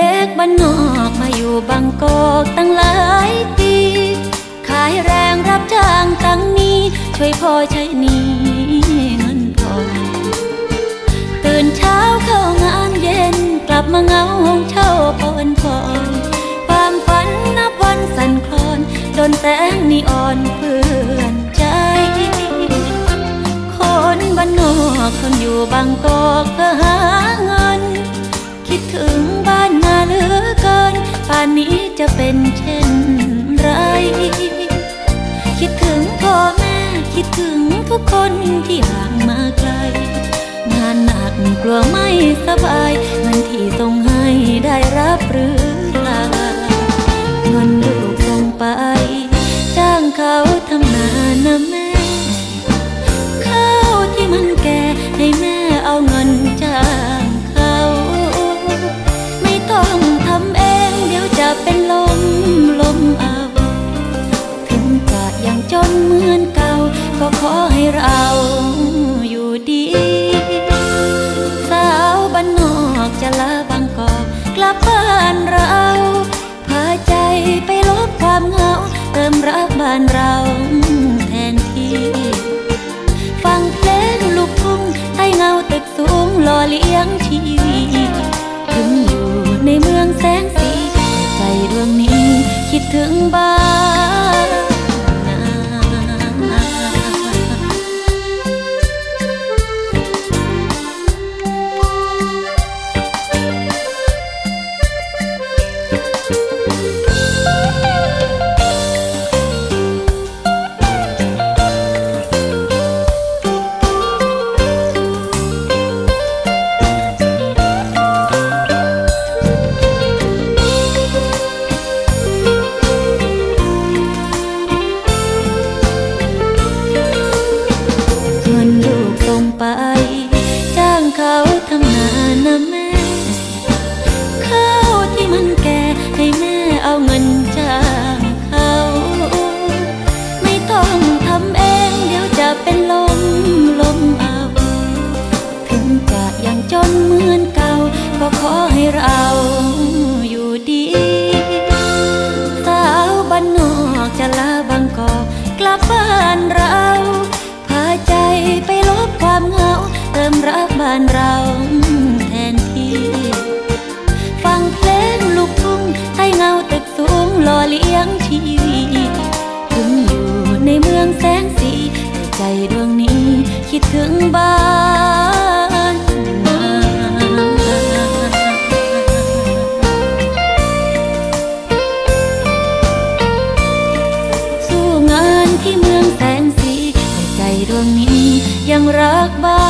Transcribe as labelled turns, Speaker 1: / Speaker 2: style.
Speaker 1: ล็กบ้านนอกมาอยู่บางกอกตั้งหลายปี ขายแรงรับจ้างตั้งนี้ ช่วยพ่อใช้นี้เงินพอตื่นเช้าเข้างานเย็นกลับมาเงาห้องเช่าพอนพอนความฝันนับวันสั่นคลอนจนแสงนีอ่อนเพื่อนใจ คนบ้านนอกคนอยู่บางกอกก็หาเงิน คิดถึง เป็นเช่นไร คิดถึงพ่อแม่ คิดถึงทุกคนที่ห่างมาไกล งานหนักกลัวไม่สบายเงินที่ส่งให้ได้รับหรือ จนเหมือนเก่า ก็ขอให้เราอยู่ดี สาวบ้านนอกจะลาบางกอกกลับบ้านเราพาใจไปลบความเหงา เติมรักบ้านเราแทนที่ฟังเพลงลูกทุ่งใต้เงาตึกสูงหล่อเลี้ยงชีวิตถึงอยู่ในเมืองแสงสี ใจดวงนี้คิดถึงบ้าน งแสงสีในใจดวงนี้ คิดถึงบ้านสู้งานที่เมืองแสงสีในใจดวงนี้ยังรักบ้าน